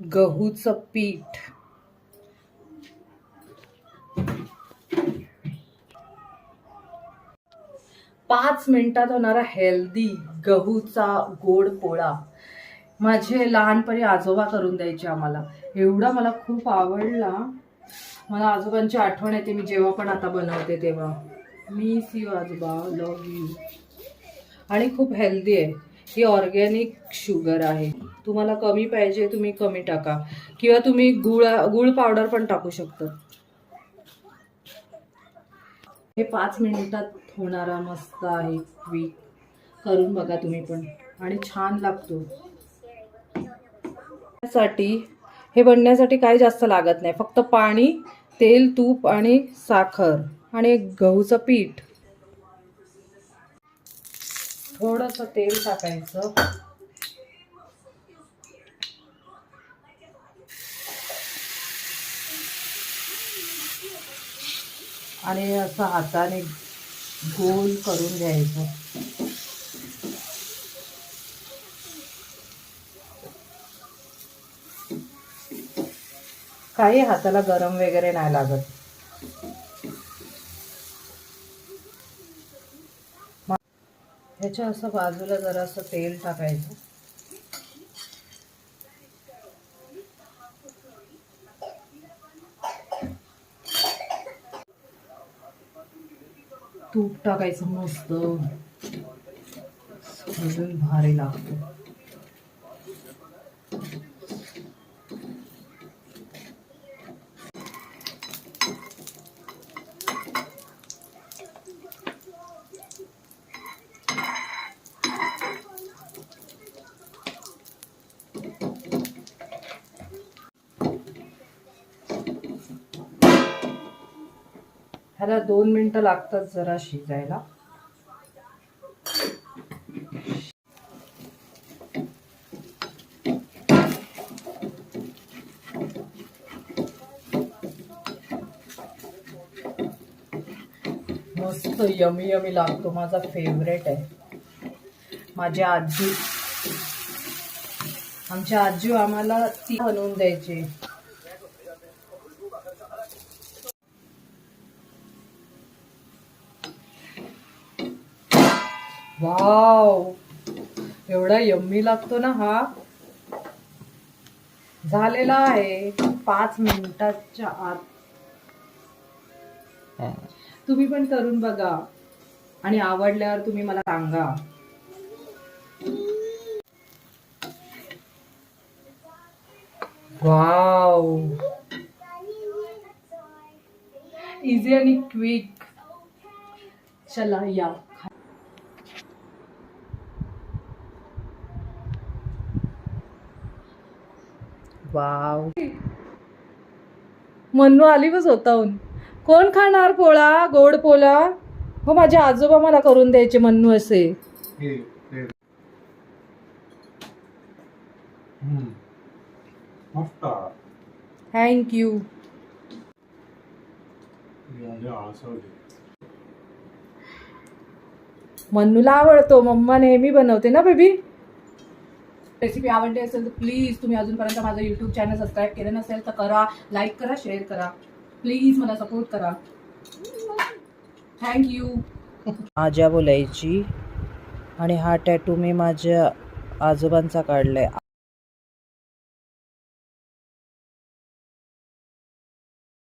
गहूचं पीठ. पाच मिनिटात होणारा हेल्दी गहूचा गोड पोळा. माझे लहानपणी आजोबा करून द्यायचे आम्हाला. एवढा मला खूप आवडला. मला आजोबांची आठवण येते. मी जेव्हा पण आता बनवते तेव्हा. मी सी आजोबा. लव यू आणि खूप हेल्दी आहे. ही ऑर्गॅनिक शुगर आहे. तुम्हाला कमी पाहिजे तुम्ही कमी टाका. किंवा तुम्ही गुळ गुळ पावडर पण टाकू शकता. हे पाच मिनिटात होणारा मस्त आहे क्विक करून बघा तुम्ही पण. आणि छान लागतो. साठी हे बनण्यासाठी काही जास्त लागत नाही. फक्त पाणी तेल तूप आणि साखर आणि एक गहूचं पीठ. थोडंसं तेल टाकायचं. आणि असं हाताने गोल करून घ्यायचं. काही हाताला गरम वगैरे नाही लागत. ह्याच्या असं बाजूला जरासं तेल टाकायचं. तूप टाकायचं मस्त. अजून भारी लागतो. ह्याला दोन मिनटं लागतात जरा शिजायला. मस्त यमी यमी लागतो माझा फेवरेट आहे. माझी आजी. आमच्या आजी आम्हाला ती बनवून द्यायची. वाव. एवढा यम्मी लागतो ना हा. झालेला आहे पाच मिनिटाच्या आत. तुम्ही पण करून बघा. आणि आवडल्यावर तुम्ही मला सांगा. वाव. इझी आणि क्विक चला या. वाव. मन्नू आली बस स्वतःहून कोण खाणार पोळा? गोड पोळा? हो माझे आजोबा मला करून द्यायचे मन्नू असे. हे थँक्यू आसवले मन्नूला आवडतो. मम्मा नेहमी बनवते ना बेबी? रेसिपी आवडली असेल तर प्लीज तुम्ही अजूनपर्यंत माझं यूट्यूब चॅनल सबस्क्राईब केलं नसेल तर करा लाईक करा शेअर करा. प्लीज मला सपोर्ट करा. थँक्यू आजा बोलायची आणि हा टॅटू मी माझ्या आजोबांचा काढलाय.